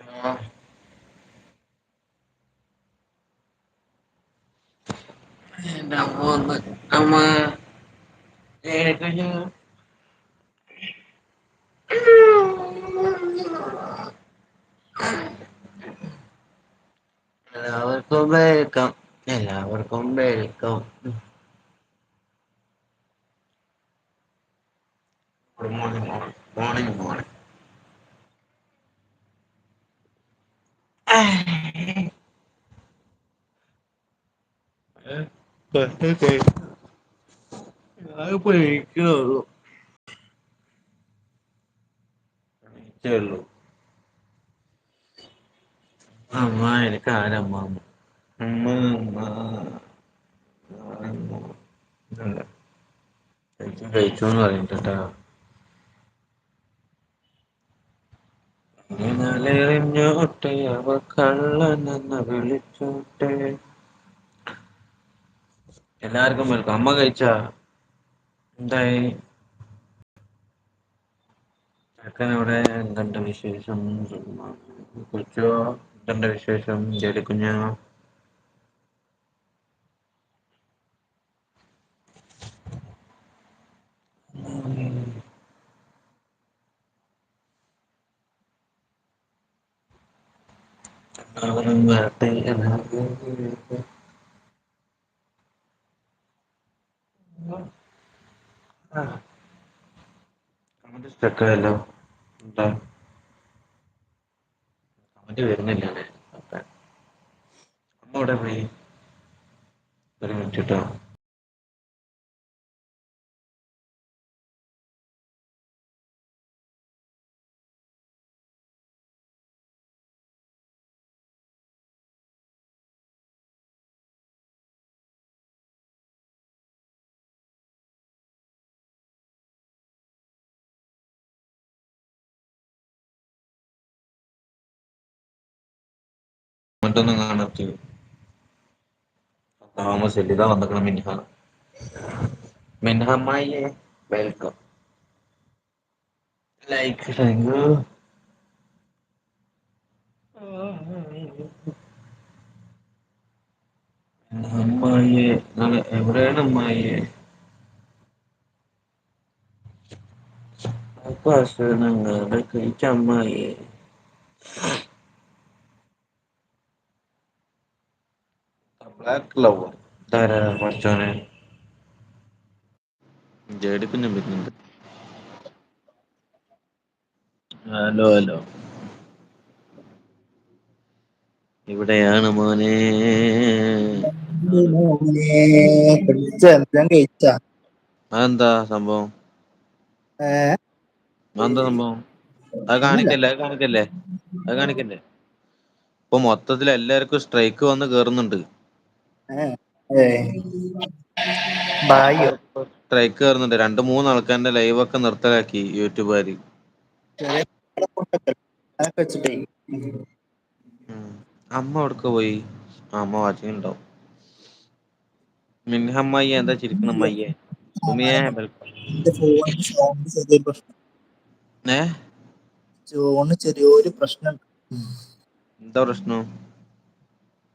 ആഹ് എല്ലാവർക്കും വെൽക്കം എല്ലാവർക്കും welcome good morning morning morning ഞാനിപ്പോ എണീക്കണൊള്ളൂ എണീച്ചേള്ളൂ അമ്മ എനിക്ക് ആര് അമ്മ? ഉമ്മ ഉമ്മ കഴിച്ചു കഴിച്ചോന്ന് പറയട്ടെട്ടോ എറിഞ്ഞോട്ടെ അവ കള്ളനെന്ന് വിളിച്ചോട്ടെ. എല്ലാർക്കും വെൽക്കം അമ്മ കഴിച്ച? എന്തായി? ചെക്കനെവിടെ എന്തുണ്ട് വിശേഷം? കൊച്ചോ എന്തുണ്ട് വിശേഷം? ജ്വലിക്കുഞ്ഞോ എല്ലാവരും വരട്ടെ എല്ലാവരും കമന്റ് ഓക്കെ അമ്മ അവിടെ പോയി. ഒരു മിനിറ്റ് കമന്റൊന്നും കാണത്തില്ല. താമസിച്ചില്ല ഇതാ വന്നേക്കണ് മിൻഹ. മിൻഹമ്മായിയെ വെൽക്കം ലൈക്ക് താങ്ക് അമ്മായിയെ നിങ്ങൾ എവിടെയാണ് അമ്മായിയെ? ഭക്ഷണങ്ങൾ കഴിച്ച അമ്മായിയെ. ബ്ലാക്ക് ഇതാരാ പടച്ചോനെ ജേഡിക്കുഞ്ഞും വരുന്നുണ്ട്. ഹലോ ഹലോ ഇവിടെയാണ് മോനെ. അതെന്താ സംഭവം? അതെന്താ സംഭവം? അത് കാണിക്കല്ലേ അത് കാണിക്കല്ലേ അത് കാണിക്കല്ലേ? ഇപ്പൊ മൊത്തത്തിൽ എല്ലാവർക്കും സ്ട്രൈക്ക് വന്ന് കേറുന്നുണ്ട്. സ്ട്രൈക്ക് കയറുന്നുണ്ട് രണ്ട് മൂന്ന് ആൾക്കാരുടെ ലൈവ് ഒക്കെ നിർത്തലാക്കി യൂട്യൂബുകാര് അമ്മ അവിടക്ക് പോയി? അമ്മ വാച്ചിങ് മിൻഹമ്മായിയെ എന്താ ചിരിക്കണ അമ്മയ്യേ? ചെറിയൊരു പ്രശ്നം. എന്താ പ്രശ്നം?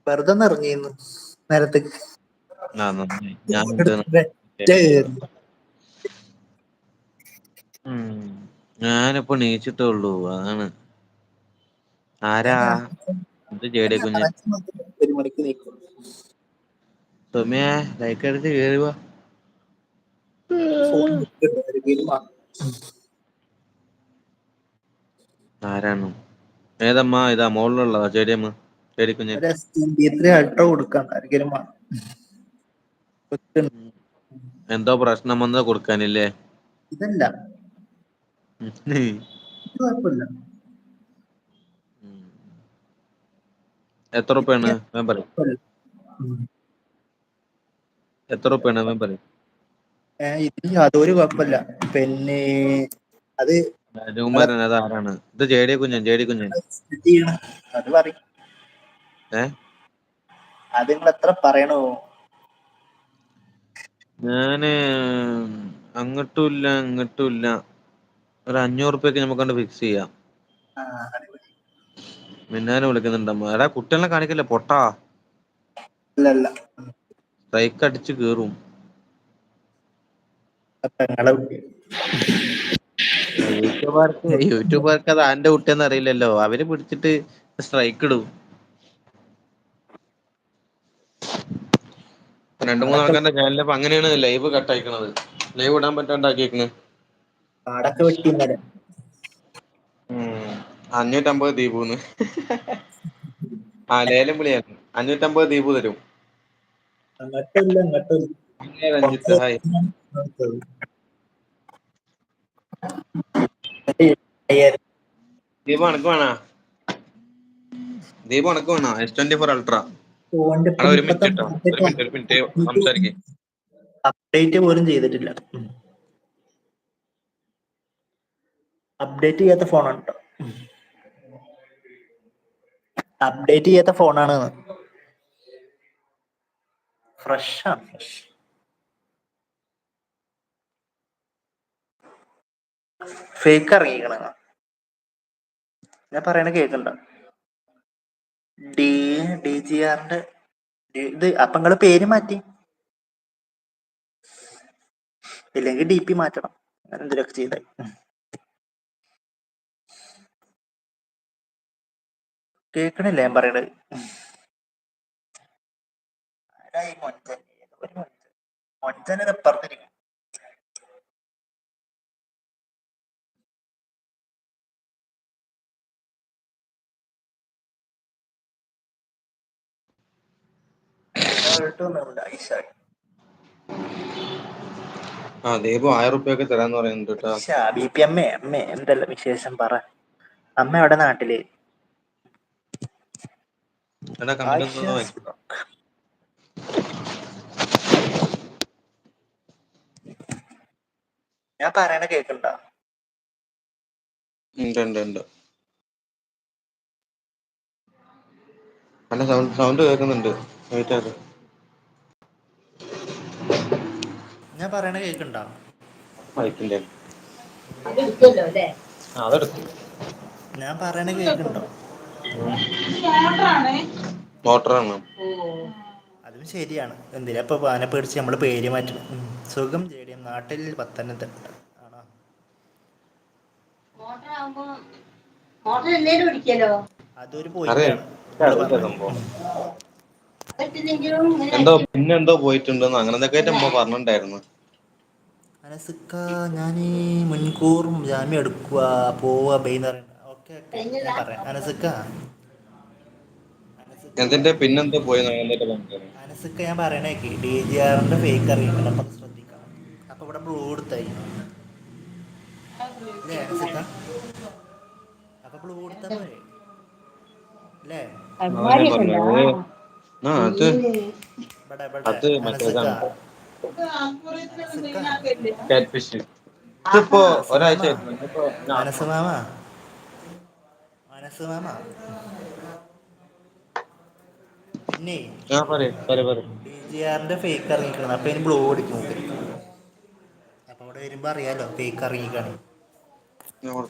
വെറുതെ ഇറങ്ങിയിരുന്നു. ഉം. ഞാനിപ്പോ നീച്ചിട്ടേ ഉള്ളൂ. അതാണ്. ആരാ? ഇത് ജേടി കുഞ്ഞ്. സുമിയെ ലൈക്ക് അടിച്ച് കേറുക ആരാണ്? ഏതമ്മ? ഇതാ മോളിലുള്ളതാ ജെടിഎം എന്തോ പ്രശ്നം വന്നത് കൊടുക്കാനില്ലേ? ഇതല്ല. എത്ര റുപ്യാണ് ഞാൻ പറയും. എത്ര റുപ്യാണ് ഞാൻ പറയ്. യാതൊരു കുഴപ്പമില്ല. പിന്നെ അത് രാജകുമാരൻ അത് ആരാണ് ഇത് ഡി കുഞ്ഞൻ ജേഡി കുഞ്ഞൻ. അത് പറയും. അത് നിങ്ങൾ എത്ര പറയണു? ഞാൻ അങ്ങട്ടുമില്ല ഇങ്ങട്ടും ഇല്ല. ഒരു അഞ്ഞൂറ് റുപ്യക്ക് നമുക്ക് ഫിക്സ് ചെയ്യാം. മിന്നാനെ വിളിക്കുന്നുണ്ടമ്മ എടാ കുട്ടികളെ കാണിക്കല്ലേ പൊട്ടാ. സ്ട്രൈക്ക് അടിച്ച് കേറും. യൂട്യൂബർക്ക് യൂട്യൂബർക്ക് അത് ആന്റെ കുട്ടിയെന്ന് അറിയില്ലല്ലോ. അവർ പിടിച്ചിട്ട് സ്ട്രൈക്ക് ഇടും. രണ്ടു മൂന്ന് ആൾക്കാരുടെ ചാനലിൽ അങ്ങനെയാണ് ലൈവ് കട്ട് അയക്കണത് ലൈവ് ഇടാൻ പറ്റാണ്ടാക്കിയേക്കുന്നത് വെട്ടി അഞ്ഞൂറ്റമ്പത് ദീപൂന്ന്. ആ ലേലം വിളിയാണ് അഞ്ഞൂറ്റമ്പത് ദീപു തരും. ദീപ് അണക്ക് വേണ രഞ്ജിത്ത് ഹായ്. ദീപു അനക്ക് വേണോ? ദീപു അനക്ക് വേണോ? എസ് ട്വന്റി ഫോർ അൾട്ര ഫോണിന്റെ ഒരു മിനിറ്റ് കേട്ടോ. ഒരു മിനിറ്റ് ഒരു അപ്ഡേറ്റ് പോലും ചെയ്തിട്ടില്ല. അപ്ഡേറ്റ് ചെയ്യാത്ത ഫോണാണ് കേട്ടോ അപ്ഡേറ്റ് ചെയ്യാത്ത ഫോണാണ്. ഫ്രഷ് ആണ് ഫ്രഷ് ഫേക്ക് ഇറങ്ങിക്കണ ഞാൻ പറയണ കേക്കണ്ട ഡി ഡി ജി ആറിന്റെ ഇത് അപ്പൊ നിങ്ങൾ പേര് മാറ്റി. ഇല്ലെങ്കിൽ ഡി പി മാറ്റണം. അങ്ങനെ എന്തെങ്കിലുമൊക്കെ ചെയ്തായി കേക്കണില്ല ഞാൻ പറയണത്? ആരാ ഈ മൊഞ്ചൻ? മൊഞ്ചൻ. മൊഞ്ചനെ ആ ദീപു ആയിരം റുപ്യൊക്കെ തരാന്ന് പറയുന്നുണ്ട് കേട്ടോ. ബി പി അമ്മേ അമ്മേ എന്തല്ല വിശേഷം പറ. അമ്മ എവിടെ നാട്ടിൽ? എടാ കമന്റ് ഞാൻ പറയണ കേക്കണ്ടോ? ഉണ്ട് ഉണ്ട് ഉണ്ട്. സൗണ്ട് സൗണ്ട് കേൾക്കുന്നുണ്ട്. വെയിറ്റ് ആക്ക്. ഞാൻ പറയണ കേക്കണ്ട? മൈക്കിന്റെ ഞാൻ പറയണ കേക്കണ്ടോ? മോട്ടറാണ്. അതും ശരിയാണ്. എന്തിനാ ഇപ്പൊ പാനെ പേടിച്ച് നമ്മൾ പേര് മാറ്റും. സുഖം ചേടിയം നാട്ടിൽ പത്തനംതിട്ട. ആണോ? അതൊരു അറിയാം. എന്തോ പിന്നെ എന്തോ പോയിട്ടുണ്ടെന്ന് അങ്ങനെ എന്തൊക്കെ അമ്മ പറഞ്ഞിട്ടുണ്ടായിരുന്നു. അനസിക്ക മുൻകൂറും ജാമ്യം എടുക്കുക പോവുക ഓക്കെ ഓക്കെ ഞാൻ പറയാം. അനസിക്ക അനസിക്ക എന്തിന്റെ പിന്നെന്തോ പോയി അനസുക്ക പറഞ്ഞു അനസിക്ക ഞാൻ പറയണേക്ക് ഡി ജി ആറിന്റെ ഫേക്ക് അറിയാം അപ്പൊ ശ്രദ്ധിക്കണം. അപ്പൊ ഇവിടെ ബ്ലൂ കൊടുത്തായി അല്ലേ അനസിക്ക അപ്പൊ ബ്ലൂ കൊടുത്താ പോരെ. അല്ലേ ആ അത് അത് മറ്റേതാണ് കാറ്റ് ഫിഷ് ഇതിപ്പോ ഒരാഴ്ച ആയിരുന്നു ഇന്നിപ്പോ ഞാൻ മനസ്സ് മാമ. മനസ്സ് മാമ. പിന്നെ ആ പറയ് പറയ് പറയ്. ഡി ജി ആറിന്റെ ഫേക്ക് ഇറങ്ങിക്കണം അപ്പൊ ഇനി ബ്ലൂ അടിക്കും. അപ്പൊ അവിടെ വരുമ്പോ അറിയാലോ ഫേക്ക് ഇറങ്ങിക്കാണ് ഞാൻ നമ്മൾ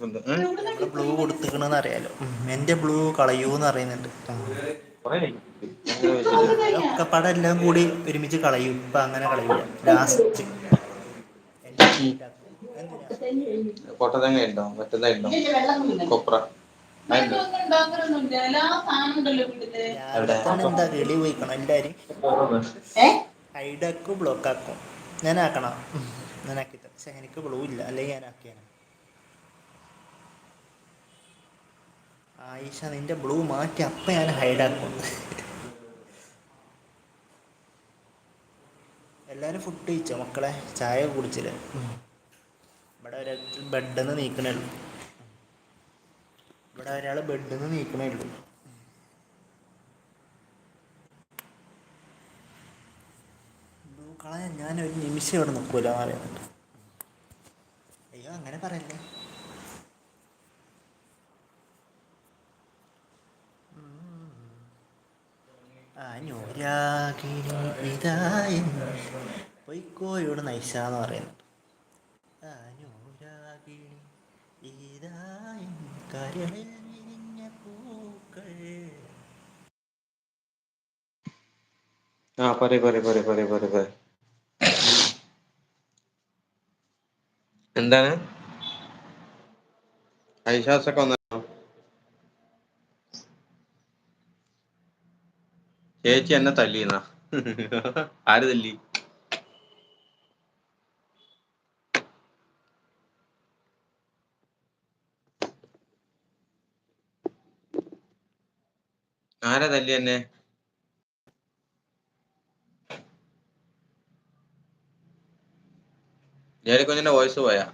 ബ്ലൂ കൊടുത്തിക്കണെന്ന് അറിയാലോ. എന്റെ ബ്ലൂ കളയൂന്ന് അറിയുന്നുണ്ട് ഒക്കെ പടം എല്ലാം കൂടി ഒരുമിച്ച് കളയും. ഇപ്പൊ അങ്ങനെ കളയില്ല. ലാസ്റ്റ് എന്റെ hide ആക്കും. എന്തിനാ പൊട്ടത്തങ്ങ ഉണ്ടോ മറ്റേതായിട്ടുണ്ടോ കൊപ്ര. അതിണ്ടോ? രാവിലെ തന്നെ എന്താ കിളി പോയിക്കണം എല്ലാരും? ഹൈഡാക്കും ബ്ലോക്ക് ആക്കും. ഞാൻ ആക്കണം ഞാൻ ആക്കി തരാം പക്ഷെ എനിക്ക് ബ്ലൂ ഇല്ല. അല്ലെങ്കിൽ ഞാൻ ആയിഷ നിന്റെ ബ്ലൂ മാറ്റി അപ്പം ഞാൻ ഹൈഡാക്കും എല്ലാവരും ഫുഡ് കഴിച്ചോ മക്കളെ? ചായ കുടിച്ചില്ല? ഇവിടെ ഒരാൾ ബെഡിൽ നിന്ന് നീക്കണേ ഉള്ളൂ. ഇവിടെ ഒരാൾ ബെഡിൽ നിന്ന് നീക്കണേ ഉള്ളൂ. കളയാൻ ഞാൻ ഒരു നിമിഷം ഇവിടെ നിൽക്കൂല എന്ന് പറയുന്നുണ്ട്. അയ്യോ അങ്ങനെ പറയല്ലേ? അനുരാഗിനി ഇതായി പൊയ്ക്കോയോട് നൈസ എന്ന് പറയുന്നത്. അനുരാഗിണി കരളിൽ വിരിഞ്ഞ പൂക്കൾ ആ പറയ പറയ പറയ പറയ പറയ പറയ. എന്താണ്? ഐശാസൊക്കെ വന്ന ചേച്ചി എന്നെ തല്ലിന്ന ആര് തല്ലി? ആരാ തല്ലി എന്നെ? ജേലിക്കുഞ്ഞിന്റെ വോയിസ് പോയാ?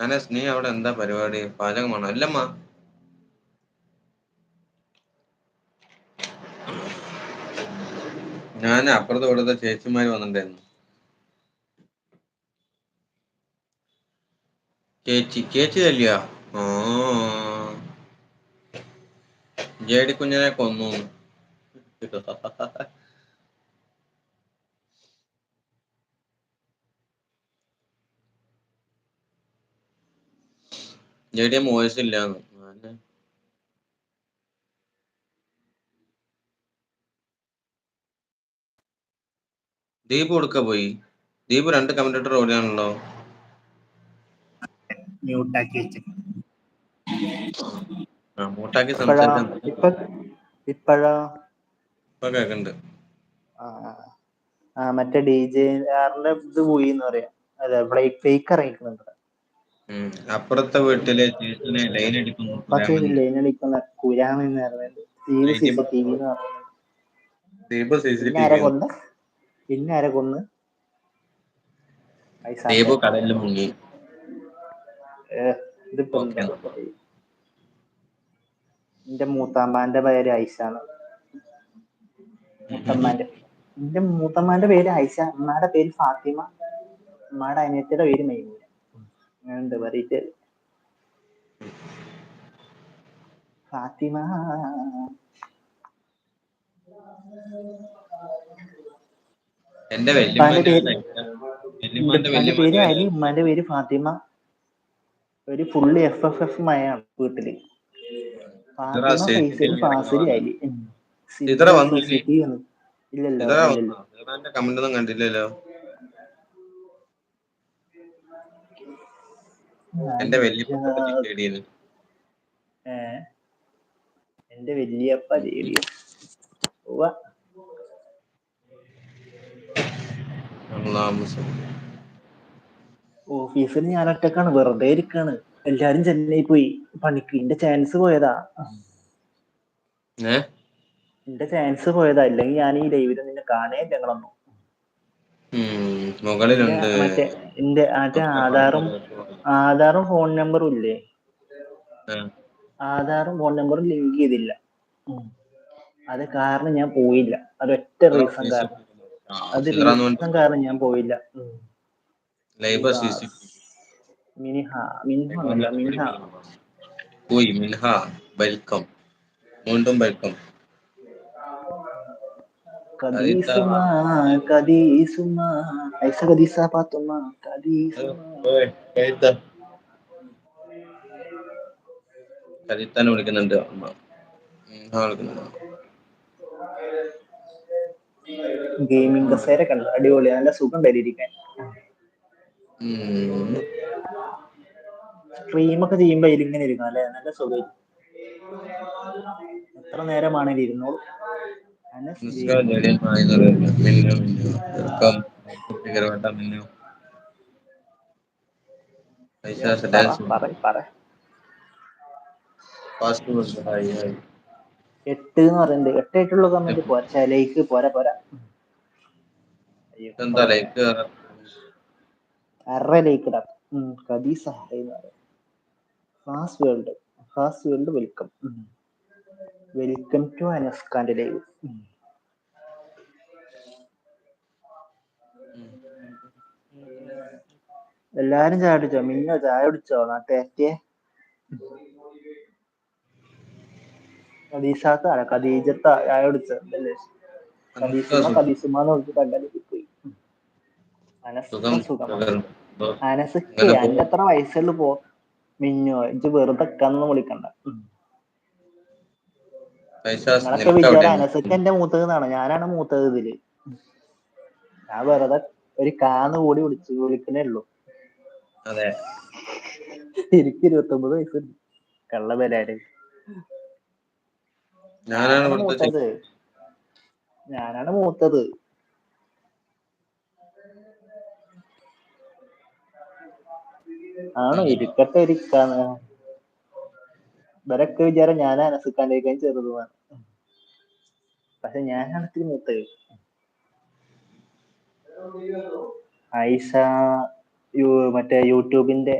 അനസ് നീ അവിടെ എന്താ പരിപാടി? പാചകമാണോ? അല്ലമ്മ. ഞാൻ അപ്പുറത്ത് ഇവിടുത്തെ ചേച്ചിമാര് വന്നിട്ടുണ്ടായിരുന്നു. ചേച്ചി ചേച്ചി തല്ലിയാ? ആ. ജേടി കുഞ്ഞിനെ കൊന്നു. ജേഡിയ വോയിസ് ഇല്ലാന്ന് ഞാൻ ദീപ് കൊടുക്ക പോയി? ദീപ് രണ്ട് കമന്റേറ്റർ ഓടിയാണല്ലോ മറ്റേ ഡി ജെ ആറിന്റെ ഇത് പോയി എന്ന് പറയാ അതെ ഫേക്ക് ഇറങ്ങിക്കുന്നുണ്ട്. അപ്പുറത്തെ വീട്ടിലെ ചേച്ചിനെ ലൈൻ അടിക്കുന്നു കുരാമൻ. സി ടി വി എന്ന് പറഞ്ഞത് ദീപ് സി സി പിന്നെ ടി ആരെ വി കൊന്ന്? പിന്നെ ആരെ കൊന്ന്. ദീപു കടലിൽ മുങ്ങി. ഇതിപ്പോ എന്റെ മൂത്താമ്മാന്റെ പേര് ഐസാണ് മൂത്തമ്മാന്റെ എന്റെ മൂത്തമ്മാന്റെ പേര് ഐഷ ഉമ്മാടെ പേര് ഫാത്തിമ. ഉമ്മാടെ അനിയത്തിയുടെ പേര് മൈമൂന അങ്ങനെയുണ്ട് പറയിട്ട് ഫാത്തിമ. എന്റെ പേര്. അലി ഉമ്മാന്റെ പേര് ഫാത്തിമ. ഒരു ഫുള്ള് എഫ് എഫ് എഫ് മയാണ് വീട്ടിൽ. ഇല്ലല്ലോ ഇല്ലല്ലോ. കമന്റ് ഒന്നും കണ്ടില്ലല്ലോ. എന്റെ വല്യപ്പ എന്റെ വല്യപ്പ. ഓഫീസിൽ ഞാൻ ഒറ്റക്കാണ്. വെറുതെ ഇരിക്കാണ്. എല്ലാരും ചെന്നൈ പോയി. പണിക്ക് എന്റെ ചാൻസ് പോയതാ. എന്റെ ചാൻസ് പോയതാ. അല്ലെങ്കിൽ ഞാൻ ഈ ലൈവിൽ നിന്നെ കാണേ ഞങ്ങളൊന്നും ഉം, മുകളിലുണ്ട്. മറ്റേ എന്റെ മറ്റേ ആധാറും ആധാറും ഫോൺ നമ്പറും ഇല്ലേ? ആ, ആധാറും ഫോൺ നമ്പറും ലിങ്ക് ചെയ്തില്ല. ഉം. അത് കാരണം ഞാൻ പോയില്ല. അതൊറ്റ റീസൺ കാരണം. ആ, അത് റീസൺ കാരണം ഞാൻ പോയില്ല. ഉം. ലൈബർ സി സി. മിനിഹ മിനിഹ എന്നല്ല മിൻഹ. പോയി. മിൻഹ. വെൽക്കം. വീണ്ടും വെൽക്കം. കദീസുമ കദീസുമ. ഐസ കദീസ പാത്തുമ്മ കദീസുമ. കരീത്താനെ വിളിക്കുന്നുണ്ട് അമ്മ. മിൻഹ വിളിക്കുന്നുണ്ട്. ഗെയിമിംഗ് കസേര കണ്ടു അടിപൊളി നല്ല സുഖം തരിയിരിക്കാൻ ഉം. സ്ട്രീം ഒക്കെ ചെയ്യുമ്പോ ഇരിങ്ങനെ ഇരിക്കണം അല്ലെ? നല്ല സുഖം. എത്ര നേരമാണെങ്കിലും ഇരുന്നോളൂ. മിന്നു പൈസ ഡാൻസ് ഹായ് ഹായ് എട്ട് എന്ന് പറയുന്നത് എട്ട് ആയിട്ടുള്ള കമന്റ് പോരാ. ലൈക്ക് പോരാ പോരാ. എന്താ ലൈക്ക് അറ ലൈക്ക് എന്ന് പറയും. Fast world fast world welcome welcome to അനസ്കാന്റെ live എല്ലാരും ചായ കുടിച്ചോ? മിന്നോ ചായ കുടിച്ചോ? നാട്ടേ കദീസാത്താണ് കദീജത്ത ചായ കുടിച്ചോ. അല്ലേ കദീസുമ അനസ് പോയി സുഖം. പോ- എന്റെ അത്ര വയസ്സുള്ളു പോ. മിന്നോ ഇജ്ജ് വെറുതെ കണ്ണ് വിളിക്കണ്ട. നിങ്ങളൊക്കെ വിചാരം അനസക്ക് എന്റെ മൂത്തതെന്നാണ്. ഞാനാണ് മൂത്തത് ഇതിൽ. ഞാൻ വെറുതെ ഒരു കാന്ന് കൂടി വിളിച്ചു വിളിക്കണേ ഉള്ളൂ. അതെ. എനിക്ക് ഇരുപത്തൊമ്പത് വയസ്സുണ്ട് കള്ള ഇവിടുത്തെ മൂത്തത്. ഞാനാണ് മൂത്തത്. ആണോ. ഇരിക്കട്ടെ ഇരിക്കാന്ന്. ഇവരൊക്കെ വിചാരം ഞാൻ അനസിക്കാണ്ടിരിക്കാൻ ചെറുതുമാണ് പക്ഷെ ഞാനാണ് ഇത്തിരി മൂത്തത്. ഐഷ യു മറ്റേ യൂട്യൂബിന്റെ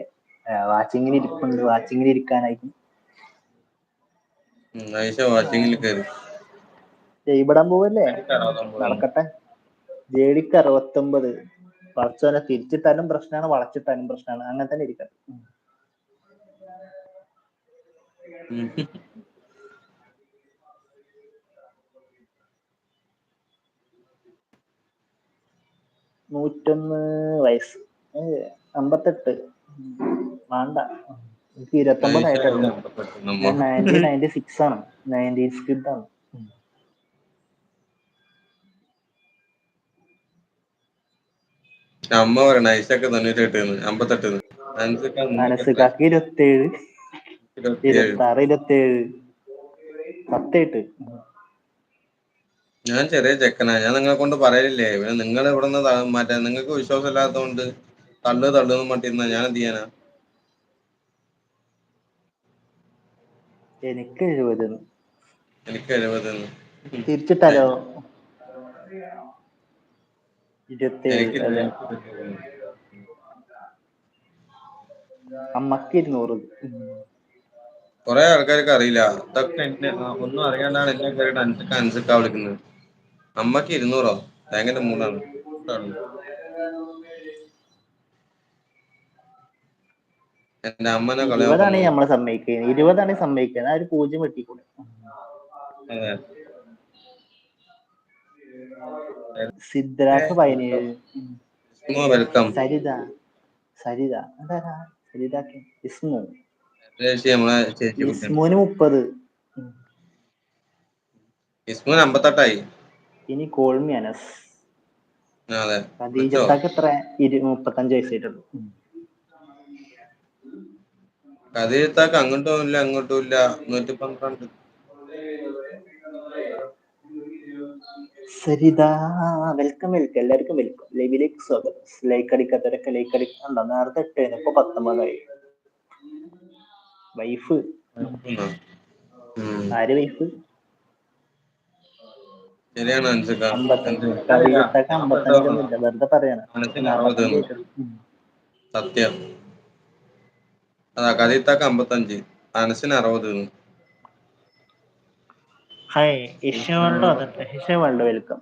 വാച്ചിങ്ങിൽ ഇരിപ്പുണ്ട്. വാച്ചിങ്ങിൽ ഇരിക്കാനായിട്ട് ഇവിടെ ആയിഷ പോവല്ലേ. നടക്കട്ടെ. ജേഡിക്ക് അറുപത്തൊമ്പത് വളച്ചോനെ തിരിച്ചിട്ടാലും പ്രശ്നമാണ് വളച്ചിട്ടാലും പ്രശ്നമാണ് അങ്ങനെ തന്നെ ഇരിക്കട്ടെ നൂറ്റൊന്ന് വയസ്സ്. അമ്പത്തെട്ട്. വേണ്ട. എനിക്ക് ഇരുപത്തൊമ്പത് ആയിട്ടുണ്ട് നയന്റി സിക്സ് ആണ്. അമ്മ പറയണ ഐഷക്ക് തൊണ്ണൂറ്റെട്ട് അമ്പത്തെട്ട് മനസ്സിലാക്കി ഇരുപത്തേഴ്. ഇരുപത്തി ആറ് ഇരുപത്തേഴ്. സത്യായിട്ട് ഞാൻ ചെറിയ ചെക്കനാ. ഞാൻ നിങ്ങളെ കൊണ്ട് പറയലില്ലേ? പിന്നെ നിങ്ങൾ ഇവിടുന്ന് നിന്ന് മറ്റേ നിങ്ങൾക്ക് വിശ്വാസം ഇല്ലാത്തതുകൊണ്ട് തള്ളു തള്ളുന്ന് മട്ടിരുന്ന ഞാൻ എന്ത് ചെയ്യാനാ? എനിക്ക് എഴുപത് എനിക്ക് എഴുപത് തിരിച്ചിട്ടാലോ? ഇരുപത്തിയേഴ്. അമ്മയ്ക്ക് ഇരുന്നൂറ്. കൊറേ ആൾക്കാർക്ക് അറിയില്ല. ഒന്നും അറിയാണ്ടാണ് എന്നെ കയറിയിട്ട് അനുസരിക്കാൻ അൻസിക്ക വിളിക്കുന്നത്. അമ്മയ്ക്ക് ഇരുന്നൂറോ? തേങ്ങന്റെ മൂന്നാണ്. എന്റെ അമ്മനെ വന്നു നമ്മളെ ആ ഒരു പൂജ്യം വെട്ടിക്കൂടെ. പതിനേഴ്. വെൽക്കം. സരിത. സരിത. സരിതാക്ക്. ഇസ്മു. ഇസ്മുവിന് മുപ്പത്. ഇസ്മോന് അമ്പത്തെട്ടായി. ഇനി കോൾമി അനസ്. ഖദീജത്താക്ക് എത്ര? മുപ്പത്തഞ്ച് വയസ്സായിട്ടുള്ളൂ അങ്ങോട്ടും ഇല്ല അങ്ങോട്ടും ഇല്ല. നൂറ്റി പന്ത്രണ്ട്. സരിത വെൽക്കം വെൽക്കം എല്ലാവർക്കും വെൽക്കം ലൈവിലേക്ക് സ്വാഗതം. ലൈക്ക് അടിക്കാത്തവരൊക്കെ ലൈക്ക് അടിക്കണ്ടോ. നേരത്തെ എട്ടേന് ഇപ്പൊ പത്തൊമ്പതായി. വൈഫ്. ആര് വൈഫ് ഉം. സത്യം. അതാ കഥയിത്താക്ക് അമ്പത്തഞ്ച്. മനസ്സിന് അറുപത്. ഹായ് ഇഷ വേൾഡ് വന്നിട്ട്. Isha world welcome.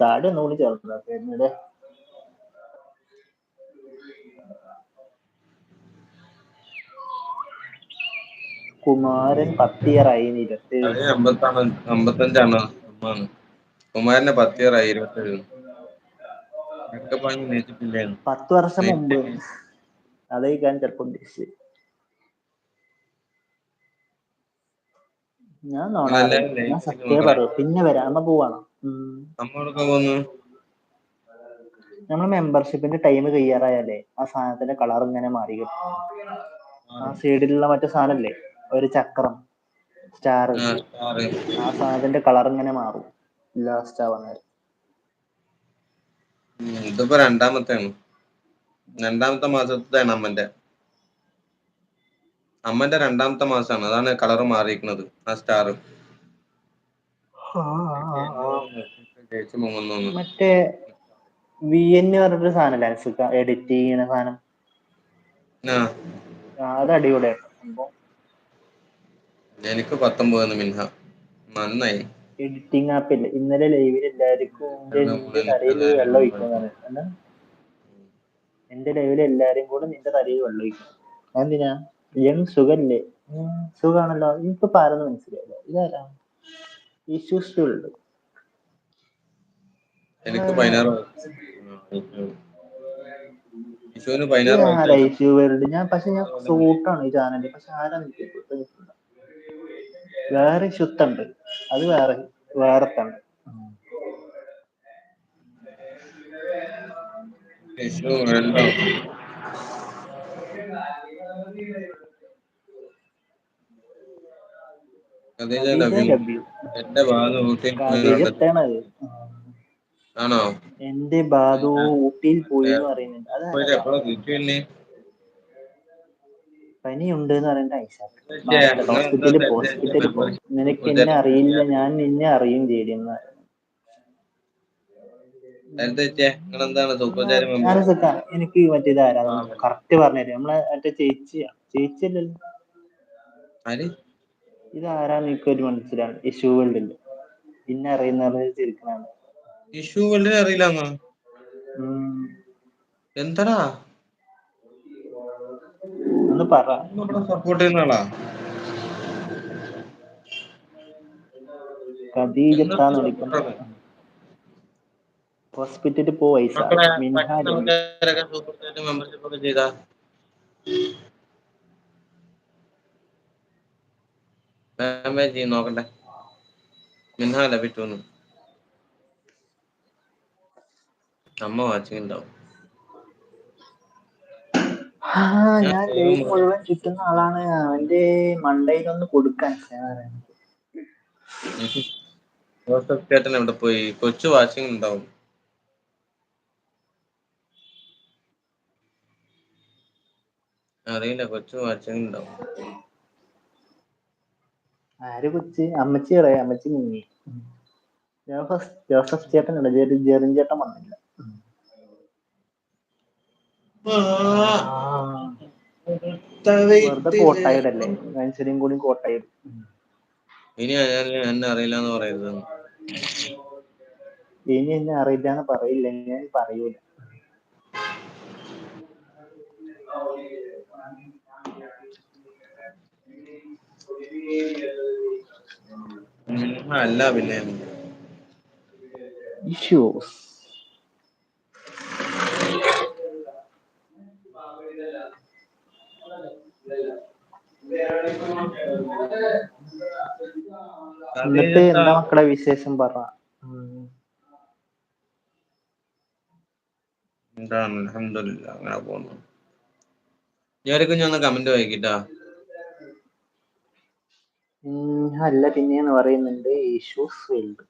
താടി ഒന്നുകൂടി ചേർന്നല്ലേ കുമാരൻ പത്ത് ഇയർ ആയി ഇരുപത്തി അത് അമ്പത്താണ് അമ്പത്തഞ്ചാണ്. അമ്മാണ്. കുമാരന്റെ പത്ത് ആയി ഇരുപത്തേഴ്. പത്ത് വർഷം മുമ്പ്. അത് ചിലപ്പോ ഉദ്ദേശിച്ചത് ഞാൻ ഞാൻ സത്യം പറയൂ. പിന്നെ വരാം. എന്നാ പോവാണ്? നമ്മൾ മെമ്പർഷിപ്പിന്റെ ടൈം കയ്യാറായാലേ ആ സാധനത്തിന്റെ കളർ ഇങ്ങനെ മാറി കിട്ടും. ആ സൈഡിലുള്ള മറ്റേ സാധനല്ലേ? ഒരു ചക്രം. സ്റ്റാർ ആ. സാധനത്തിന്റെ കളർ ഇങ്ങനെ മാറും. ലാസ്റ്റ് ആവാൻ നേരം. ഉം, ഇതിപ്പോ രണ്ടാമത്തെയാണ്. രണ്ടാമത്തെ മാസത്തെയാണ് അമ്മന്റെ. അമ്മന്റെ രണ്ടാമത്തെ മാസമാണ്. അതാണ് കളർ മാറിയിരിക്കുന്നത് ആ സ്റ്റാർ. മറ്റേ വി എൻ പറഞ്ഞൊരു സാധനല്ലേ എഡിറ്റ് ചെയ്യുന്ന സാധനം. അത് അടിപൊളിയാണ് സംഭവം എനിക്ക് പത്തൊമ്പത് മിൻഹ. നന്നായി. എഡിറ്റിംഗ് ആപ്പ് ഇല്ല. ഇന്നലെ ലൈവിൽ എല്ലാവർക്കും എന്റെ നിന്റെ തലയിൽ വെള്ളം ഒഴിക്കുന്നതാണ് എന്താ എന്റെ ലൈവിൽ എല്ലാരും കൂടെ നിന്റെ തലയിൽ വെള്ളം ഒഴിക്കും. എന്തിനാ യങ് സുഖല്ലേ? സുഖാണല്ലോ. ഇപ്പൊ പാരെന്ന് മനസ്സിലായില്ല. ഇതാരാ? ഇഷ്യൂസ് ഉണ്ട് എനിക്ക് പതിനാറ് ഞാൻ പക്ഷെ ഞാൻ സൂട്ടാണ് ഈ ചാനൽ പക്ഷെ ആരാ നിൽക്കുന്നത് വേറെ ശുദ്ധണ്ട് അത് വേറെ വേറെ. ഡബ്ല്യു എന്റെ ബാധു ഊട്ടിയിൽ പോയി പറയുന്നുണ്ട്. അതെ. പനിയുണ്ട് എന്ന് പറയുന്നത് ഐസാക്ക് ഹോസ്പിറ്റലിൽ ഹോസ്പിറ്റലിൽ പോ നിനക്ക് എന്നെ അറിയില്ല ഞാൻ നിന്നെ അറിയും ജേഡി ഞാനൊക്കെ എനിക്ക് മറ്റേത് ആരാധന കറക്റ്റ് പറഞ്ഞുതരും നമ്മളെ മറ്റേ ചേച്ചിയാ ചേച്ചിയല്ലല്ലോ. ആര്? ഇത് ഒരു എനിക്കൊരു മനസ്സിലാണ് ഇഷ്യൂ വേൾഡിൽ പിന്നെ അറിയുന്ന ചിരിക്കണാണ് ഇഷ്യൂ വേൾഡിനെ അറിയില്ല. എന്താടാ? പറ. സപ്പോർട്ട് ചെയ്യുന്ന ആളാ. ഖദീജത്താന്ന് വിളിക്കുന്നത് ഹോസ്പിറ്റലിൽ പോയി നോക്കണ്ടേ മക്കളെ വിട്ടു അമ്മ വാച്ചിങ് ചാറ്റ് മെമ്പർഷിപ്പ് ഒക്കെ ചെയ്താ വേഗം വേഗം ചെയ്യും നോക്കട്ടെ മിൻഹ ലഭിച്ചു അമ്മ വാച്ചിങ് ഉണ്ടാവും ആ ഞാൻ ലൈവ് മുഴുവൻ ചുറ്റുന്ന ആളാണ്. അവന്റെ മണ്ടയിലൊന്ന് കൊടുക്കാൻ ജോസഫ് ചേട്ടൻ എവിടെ പോയി? കൊച്ചു വാച്ചിങ് ഉണ്ടാവും. അറിയില്ല കൊച്ചു വാച്ചിങ് ഉണ്ടാവും. ആര് കൊച്ച്? അമ്മച്ചി പറയാ അമ്മച്ചി നീങ്ങി ജോസഫ് ജോസഫ് ചേട്ടൻ ഉണ്ട്. ജെറി ജെറിൻ ചേട്ടൻ വന്നില്ല. വെറുതെ കോട്ടായിടല്ലേ? മനുഷ്യരെയും കൂടി കോട്ടായിടും ഇനി എന്നെ അറിയില്ല എന്ന് പറയരുത്. ഇനി എന്നെ അറിയില്ല എന്ന് പറയില്ല. ഞാൻ പറയൂല. അല്ല പിന്നെ. ഇഷ്യൂസ്. എന്നിട്ട് എന്താ മക്കളെ വിശേഷം പറ. ഉം. എന്താണ് അൽഹംദുലില്ലാ അങ്ങനെ പോകുന്നു ഞാനൊക്കെ ഞാൻ കമന്റ് വായിക്കിട്ടാ. അല്ല പിന്നെന്ന് പറയുന്നുണ്ട്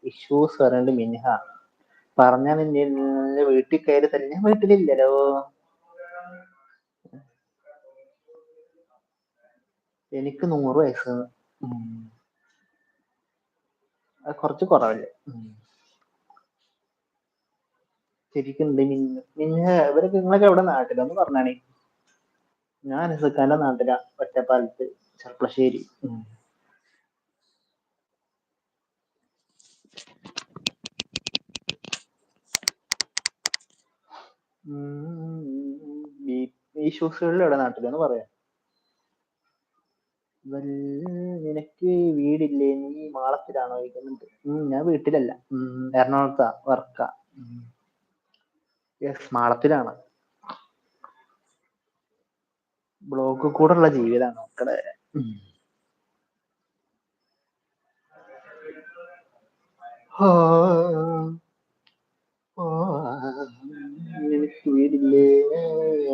ഇഷ്യൂസ് പറയുന്നുണ്ട് മിൻഹ. പറഞ്ഞാൽ നിന്റെ വീട്ടിൽ കയറി തന്നെ വീട്ടിലില്ലല്ലോ. എനിക്ക് നൂറ് വയസ്സ്. കുറച്ച് കുറവല്ലേ? ഉം. ശരിക്കും ഉണ്ട് മിന്ന മിന്ന ഇവരൊക്കെ നിങ്ങളൊക്കെ എവിടെ നാട്ടിലൊന്ന് പറഞ്ഞാണേ. ഞാൻ ഇസക്കാന്റെ നാട്ടിലാ ഒറ്റപ്പാലത്ത് ചെർപ്പളശ്ശേരി. ഈ- ഷൂസുകളിൽ എവിടെ നാട്ടിലെന്ന് പറയാം. നിനക്ക് വീടില്ലേ? നീ മാളത്തിലാണോ? ഇരിക്കുന്നുണ്ട് ഉം, ഞാൻ വീട്ടിലല്ല. എറണാകുളത്താ വർക്കാ. യെസ് മാളത്തിലാണ്. ബ്ലോക്ക് കൂടെ ഉള്ള ജീവിതമാണ് മക്കളെ. ഓ വീടില്ലേ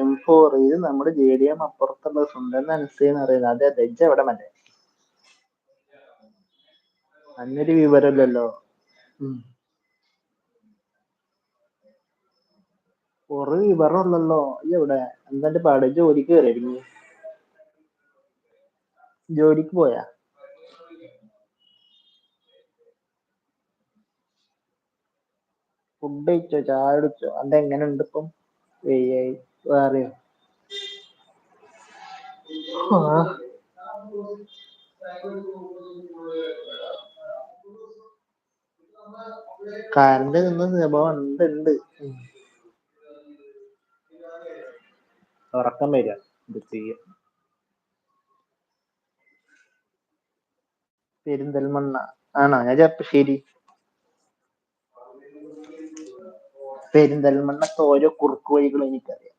എം ഫോർ ഇത് നമ്മുടെ ജെ ഡി എം അപ്പുറത്തുള്ള സ്വന്തം അനുസരിച്ച് അറിയുന്നത് അതെ ദജ്ജ എവിടെ മറ്റേ. അന്നൊരു വിവരമില്ലല്ലോ. ഒരു വിവരമില്ലല്ലോ എവിടെ? എന്താണ്ട് പാട്? ജോലിക്ക് കയറിയിരുന്നു ജോലിക്ക് പോയാ? ഫുഡ് കഴിച്ചോ? ചായ കുടിച്ചോ? അത് എങ്ങനെ ഉണ്ട് ഇപ്പം? വെയ്യായി. വേറെയോ. കറണ്ട് നിന്ന് സ്വഭാവം ഉണ്ട് ഉണ്ട്. ഉറക്കം വരിക. ഇത് ചെയ്യ. പെരിന്തൽമണ്ണ. ആണോ? ഞാൻ ചെറുപ്പശ്ശേരി പെരിന്തൽമണ്ണത്തെ ഓരോ കുറുക്ക് വഴികളും എനിക്കറിയാം.